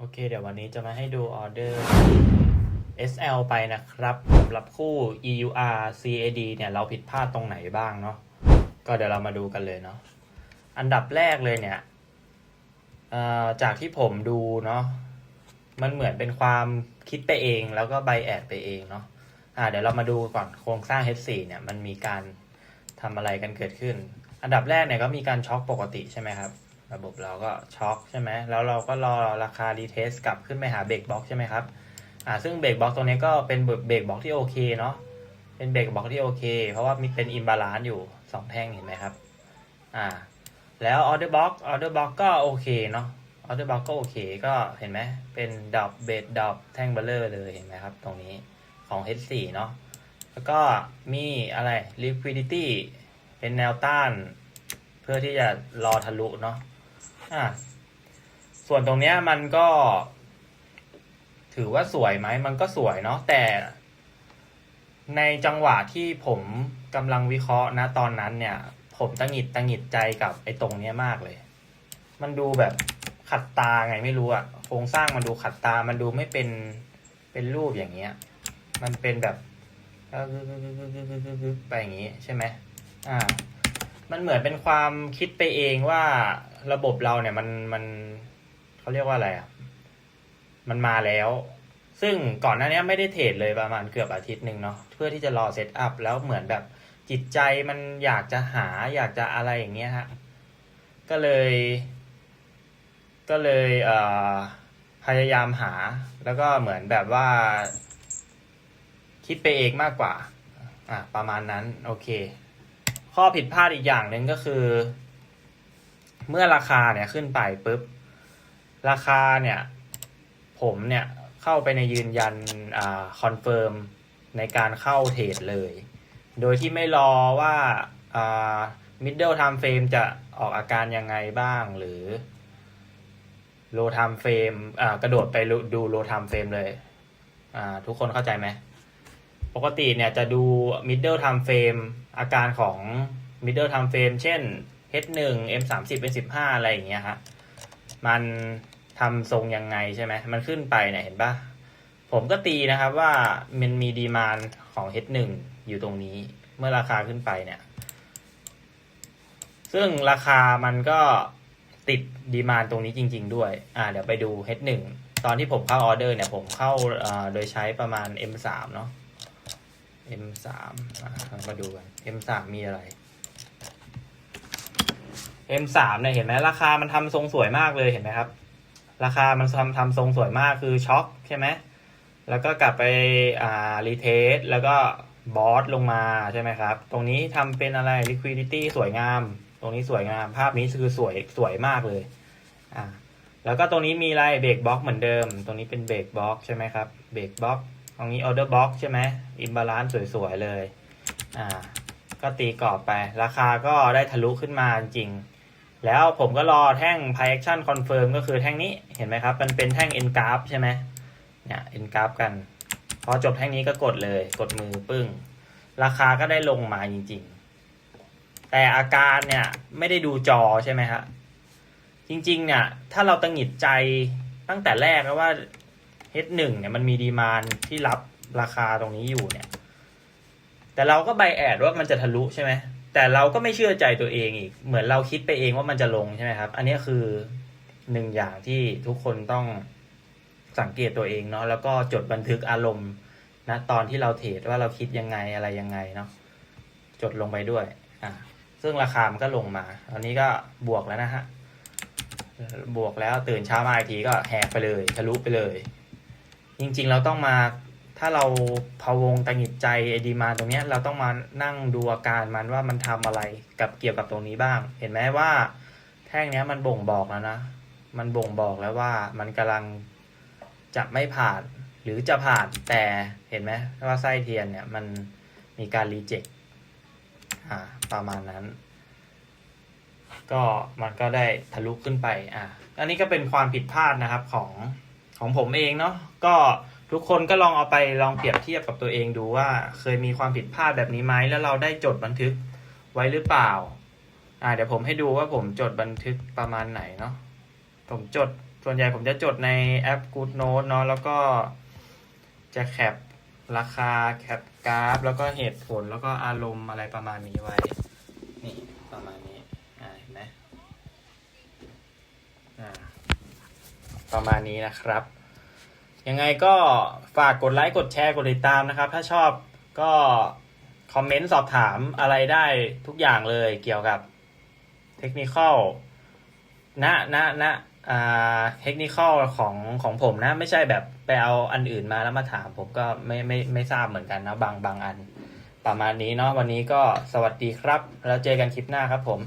โอเค เดี๋ยววันนี้จะมาให้ดูออเดอร์ SL ไปนะครับสำหรับคู่ EUR CAD เนี่ยเราผิดพลาดตรงไหนบ้างเนาะก็เดี๋ยวเรามาดูกันเลยเนาะอันดับแรกเลยเนี่ยจากที่ผมดูเนาะมันเหมือนเป็นความคิดไปเองแล้วก็ไบแอดไปเองเนาะอ่าเดี๋ยวเรามาดูก่อนโครงสร้าง H4 เนี่ยมันมีการทำอะไรกันเกิดขึ้น อันดับแรกเนี่ยก็มีการช็อคปกติใช่ไหมครับ ระบบเราก็ช็อคใช่ไหมแล้วเราก็รอราคารีเทสกลับขึ้นไปหาเบรกบล็อกใช่ไหมครับอ่าซึ่งเบรกบล็อกตรงนี้ก็เป็นเบรกบล็อกที่โอเคเนาะเป็นเบรกบล็อกที่โอเค เพราะว่ามีเป็นอิมบาลานซ์อยู่สองแท่งเห็นไหมครับอ่าแล้วออเดอร์บล็อกออเดอร์บล็อกก็โอเคเนาะออเดอร์บล็อกก็โอเคก็เห็นไหมเป็นดอบเบดดอบแท่งเบลเลอร์เลยเห็นไหมครับ ตรงนี้ของ H4 เนาะแล้วก็มีอะไร liquidity เป็นแนวต้าน เพื่อที่จะรอทะลุเนาะ อ่าส่วนตรงเนี้ยมันก็ ถือว่าสวยไหม มันก็สวยเนาะแต่ ในจังหวะที่ผมกำลังวิเคราะห์นะตอนนั้นเนี่ย ผมตังหิดตังหิดใจกับไอ้ตรงเนี้ยมากเลย มันดูแบบขัดตาไงไม่รู้อะโครงสร้างมันดูขัดตา มันดูไม่เป็นเป็นรูปอย่างเงี้ย มันเป็นแบบไปอย่างงี้ใช่ไหมอ่า มันเหมือนเป็นความคิดไปเองว่าระบบเราเนี่ยมันมันเขาเรียกว่าอะไรอะ มันมาแล้ว ซึ่งก่อนหน้านี้ไม่ได้เทรดเลยประมาณเกือบอาทิตย์หนึ่งเนาะเพื่อที่จะรอเซตอัพแล้วเหมือนแบบจิตใจมันอยากจะหาอยากจะอะไรอย่างเงี้ยฮะก็เลย ก็เลยเอ่อพยายามหา แล้วก็เหมือนแบบว่า คิดไปเองมากกว่า อะประมาณนั้น โอเค ข้อผิดพลาดอีกอย่างหนึ่งก็คือ เมื่อราคาเนี่ยขึ้นไปปุ๊บ ราคาเนี่ย ผมเนี่ยเข้าไปในยืนยันอ่าคอนเฟิร์มในการเข้าเทรดเลย โดยที่ไม่รอว่าอ่า middle time frame จะออกอาการยังไงบ้างหรือ low time frame อ่ากระโดดไปดู low time frame เลยอ่าทุกคนเข้าใจไหม ปกติเนี่ยจะดู middle time frame อาการของ middle time frame เช่น H1 M30 M15 อะไรอย่างเงี้ยฮะมันทำทรงยังไงใช่ไหมมันขึ้นไปเนี่ยเห็นปะผมก็ตีนะครับว่ามันมีดีมานของ H1 อยู่ตรงนี้ เมื่อราคาขึ้นไปเนี่ย ซึ่งราคามันก็ติดดีมานตรงนี้จริง ๆ ด้วย อ่า เดี๋ยวไปดู H1 ตอนที่ผมเข้าออเดอร์เนี่ยผมเข้าโดยใช้ประมาณ M3 เนาะ M3 มาดูกัน M3 มีอะไร M3 เนี่ยเห็นไหมราคามันทำทรงสวยมากเลยเห็นไหมครับ ราคามันทำทำทรงสวยมากคือช็อคใช่ไหมแล้วก็กลับไปอ่ารีเทสแล้วก็บอสลงมาใช่ไหมครับ ตรงนี้ทำเป็นอะไร liquidity สวยงาม ตรงนี้สวยงาม ภาพนี้คือสวยสวยมากเลยอ่าแล้วก็ตรงนี้มีอะไรเบรกบล็อกเหมือนเดิม ตรงนี้เป็นเบรกบล็อกใช่ไหมครับเบรกบล็อกตรงนี้ออเดอร์บล็อกใช่ไหมอิมบาลานซ์สวยๆเลยอ่าก็ตีกรอบไป ราคาก็ได้ทะลุขึ้นมาจริง แล้วผมก็รอแท่ง p i action confirm ก็คือแท่งนี้เห็นไหมครับ มันเป็นแท่ง n g r a p ใช่ไหมเนี่ย n g r a p กัน พอจบแท่งนี้ก็กดเลย กดมือปึ้ง ราคาก็ได้ลงมาจริง ๆ แต่อาการเนี่ยไม่ได้ดูจอใช่ไหมฮะจริง ๆ เนี่ย ถ้าเราตังหงิดใจตั้งแต่แรกแล้วว่า H1 เนี่ยมันมีดีมานที่รับราคาตรงนี้อยู่เนี่ย แต่เราก็ไบแอดว่ามันจะทะลุใช่ไหม แต่เราก็ไม่เชื่อใจตัวเองอีก เหมือนเราคิดไปเองว่ามันจะลงใช่ไหมครับ อันนี้คือหนึ่งอย่างที่ทุกคนต้องสังเกตตัวเองเนาะแล้วก็จดบันทึกอารมณ์นะตอนที่เราเทรดว่าเราคิดยังไงอะไรยังไงเนาะจดลงไปด้วย อ่าซึ่งราคามันก็ลงมาตอนนี้ก็บวกแล้วนะฮะบวกแล้วตื่นเช้ามาอีกทีก็แหกไปเลยทะลุไปเลย จริงๆเราต้องมา ถ้าเราพะวงตังหิดใจไอดีมาตรงเนี้ยเราต้องมานั่งดูอาการมันว่ามันทำอะไรกับเกี่ยวกับตรงนี้บ้าง เห็นไหมว่า แท่งเนี้ยมันบ่งบอกแล้วนะ มันบ่งบอกแล้วว่ามันกำลังจะไม่ผ่านหรือจะผ่านแต่เห็นไหมว่าไส้เทียนเนี่ยมันมีการรีเจ็คอ่าประมาณนั้น ก็มันก็ได้ทะลุขึ้นไปอะอันนี้ก็เป็นความผิดพลาดนะครับของของผมเองเนาะก็ ทุกคนก็ลองเอาไปลองเปรียบเทียบกับตัวเองดูว่า เคยมีความผิดพลาดแบบนี้ไหมแล้วเราได้จดบันทึกไว้หรือเปล่า อ่า เดี๋ยวผมให้ดูว่าผมจดบันทึกประมาณไหนเนาะผมจดส่วนใหญ่ผมจะจดในแอป Good Note เนาะแล้วก็จะแคปราคาแคปกราฟ แล้วก็เหตุผลแล้วก็อารมณ์อะไรประมาณนี้ไว้ นี่ประมาณนี้อ่าเห็นไหมอ่าประมาณนี้นะครับ ยังไงก็ฝากกดไลค์กดแชร์กดติดตามนะครับ ถ้าชอบก็คอมเมนต์สอบถามอะไรได้ทุกอย่างเลยเกี่ยวกับเทคนิคอลณณณอ่าเทคนิคอลของของผมนะ ไม่ใช่แบบไปเอาอันอื่นมาแล้วมาถาม ผมก็ไม่ไม่ไม่ทราบเหมือนกันนะบางบางอัน ประมาณนี้เนาะวันนี้ก็สวัสดีครับ แล้วเจอกันคลิปหน้าครับผม